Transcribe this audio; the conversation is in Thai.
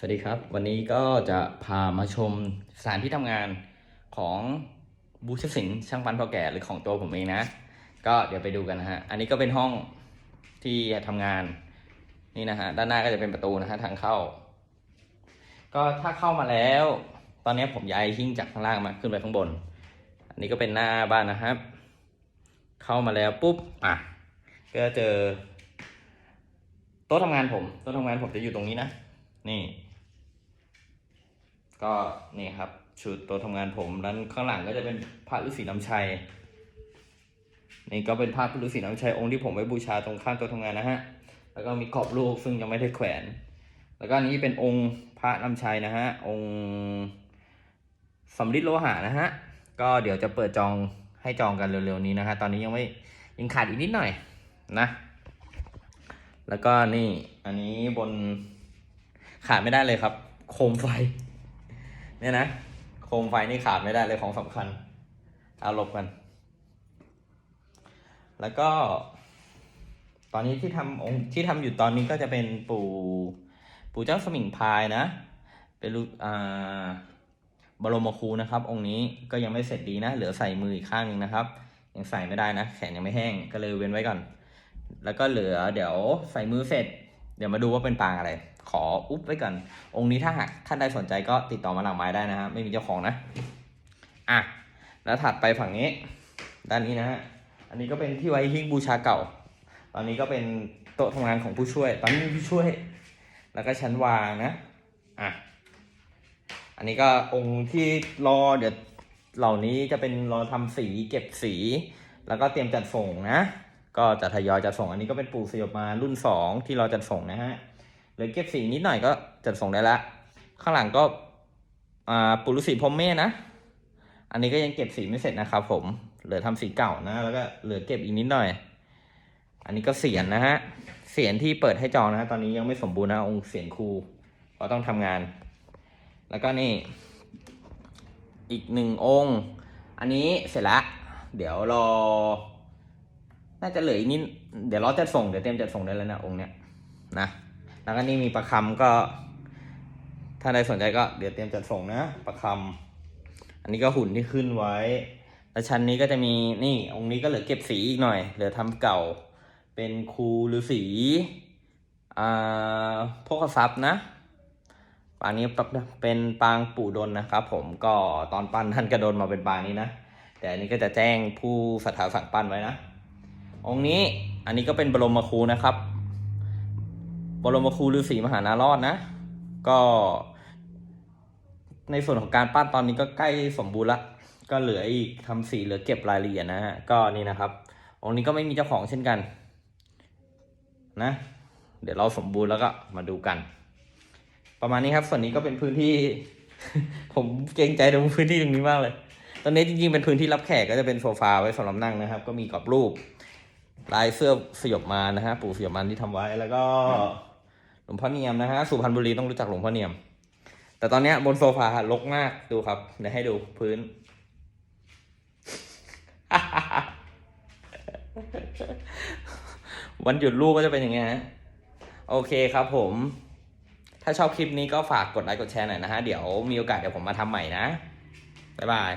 สวัสดีครับ วันนี้ก็จะพามาชมสถานที่ทำงานของบูชสินช่างปั้นพ่อแก่หรือของตัวผมเองนะ ก็เดี๋ยวไปดูกันนะฮะ อันนี้ก็เป็นห้องที่ทำงานนี่นะฮะ ด้านหน้าก็จะเป็นประตูนะฮะทางเข้า ก็ถ้าเข้ามาแล้ว ตอนนี้ผมย้ายหิ้งจากข้างล่างมาขึ้นไปข้างบน อันนี้ก็เป็นหน้าบ้านนะครับ เข้ามาแล้วปุ๊บอะก็เจอโต๊ะทำงานผมโต๊ะทำงานผมจะอยู่ตรงนี้นะนี่ ก็นี่ครับชุดต๊ะทำงานผมแล้วข้างหลังก็จะเป็นพระฤาษีน้ำชัย นี่ก็เป็นภาพพระฤาษีน้ำชัยองค์ที่ผมไว้บูชาตรงข้างต๊ะทำงานนะฮะ แล้วก็มีกรอบรูปซึ่งยังไม่ได้แขวน แล้วก็นี้เป็นองค์พระน้ำชัยนะฮะ องค์สำริดโลหะนะฮะ ก็เดี๋ยวจะเปิดจองให้จองกันเร็วๆนี้นะฮะ ตอนนี้ยังไม่ยังขาดอีกนิดหน่อยนะ แล้วก็นี่อันนี้บนขาดไม่ได้เลยครับ โคมไฟ เนี่ยนะ โคมไฟนี่ขาดไม่ได้เลยของสำคัญเอาลบกัน แล้วก็ ตอนนี้ที่ทำองค์ที่ทำอยู่ตอนนี้ก็จะเป็นปู่ปู่เจ้าสมิงพายนะ เป็นลูอ่าบรมครูนะครับ องค์นี้ก็ยังไม่เสร็จดีนะ เหลือใส่มืออีกข้างหนึ่งนะครับ ยังใส่ไม่ได้นะ แขนยังไม่แห้งก็เลยเว้นไว้ก่อน แล้วก็เหลือเดี๋ยวใส่มือเสร็จ เดี๋ยวมาดูว่าเป็นปางอะไร ขออุ๊บไว้ก่อน องค์นี้ถ้าหากท่านใดสนใจก็ติดต่อมาหลังไม้ได้นะฮะ ไม่มีเจ้าของนะ อะ แล้วถัดไปฝั่งนี้ ด้านนี้นะฮะ อันนี้ก็เป็นที่ไว้หิ้งบูชาเก่า ตอนนี้ก็เป็นโต๊ะทำงานของผู้ช่วย ตอนนี้มีผู้ช่วย แล้วก็ชั้นวางนะ อะ อันนี้ก็องค์ที่รอเดี๋ยวเหล่านี้จะเป็นรอทำสีเก็บสี แล้วก็เตรียมจัดส่งนะ ก็จะทยอยจัดส่งอันนี้ก็เป็นปู่สยบมารุ่นสองที่เราจัดส่งนะฮะเหลือเก็บสีนิดหน่อยก็จัดส่งได้ละ ข้างหลังก็ปู่ฤาษีพรมเมธนะ อันนี้ก็ยังเก็บสีไม่เสร็จนะครับผม เหลือทำสีเก่านะ แล้วก็เหลือเก็บอีกนิดหน่อย อันนี้ก็เสียนนะฮะ เสียนที่เปิดให้จองนะฮะตอนนี้ยังไม่สมบูรณ์นะองค์เสียนครูเพราะต้องทำงาน แล้วก็นี่ อีกหนึ่งองค์ อันนี้เสร็จละ เดี๋ยวรอ น่าจะเหลืออีกนิด เดี๋ยวเราจะส่ง เดี๋ยวเตรียมจะส่งได้แล้วนะองค์เนี้ยนะ แล้วก็นี่มีประคำก็ ถ้าใครสนใจก็เดี๋ยวเตรียมจัดส่งนะประคำอันนี้ก็หุ่นที่ขึ้นไว้ แล้วชั้นนี้ก็จะมีนี่ องค์นี้ก็เหลือเก็บสีอีกหน่อย เหลือทำเก่า เป็นครูฤาษีอ่าพกทรัพย์นะปางนี้เป็นปางปู่ดนนะครับ ผมก็ตอนปั้นท่านกระโดนมาเป็นปางนี้นะแต่อันนี้ก็จะแจ้งผู้ศรัทธาสั่งปั้นไว้นะ องค์นี้อันนี้ก็เป็นบรมครูนะครับ บรมครูฤาษีมหานารอดนะ ก็ ในส่วนของการปั้นตอนนี้ก็ใกล้สมบูรณ์ละก็เหลืออีกทำสีเหลือเก็บรายละเอียดนะฮะก็นี่นะครับ องค์นี้ก็ไม่มีเจ้าของเช่นกันนะ เดี๋ยวเราสมบูรณ์แล้วก็มาดูกัน ประมาณนี้ครับ ส่วนนี้ก็เป็นพื้นที่ ผมเกรงใจตรงพื้นที่ตรงนี้มากเลย ตอนนี้จริงๆเป็นพื้นที่รับแขกก็จะเป็นโซฟาไว้สำหรับนั่งนะครับ ก็มีกรอบรูป ลายเสื้อสยบมารนะฮะปู่สยบมารที่ทำไว้แล้วก็หลวงพ่อเนียมนะฮะสุพรรณบุรีต้องรู้จักหลวงพ่อเนียม แต่ตอนนี้บนโซฟารกมากดูครับเดี๋ยวให้ดูพื้น วันหยุดลูกก็จะเป็นอย่างเงี้ฮะโอเคครับผม ถ้าชอบคลิปนี้ก็ฝากกดไลค์กดแชร์หน่อยนะฮะ เดี๋ยวมีโอกาสเดี๋ยวผมมาทำใหม่นะ บ๊ายบาย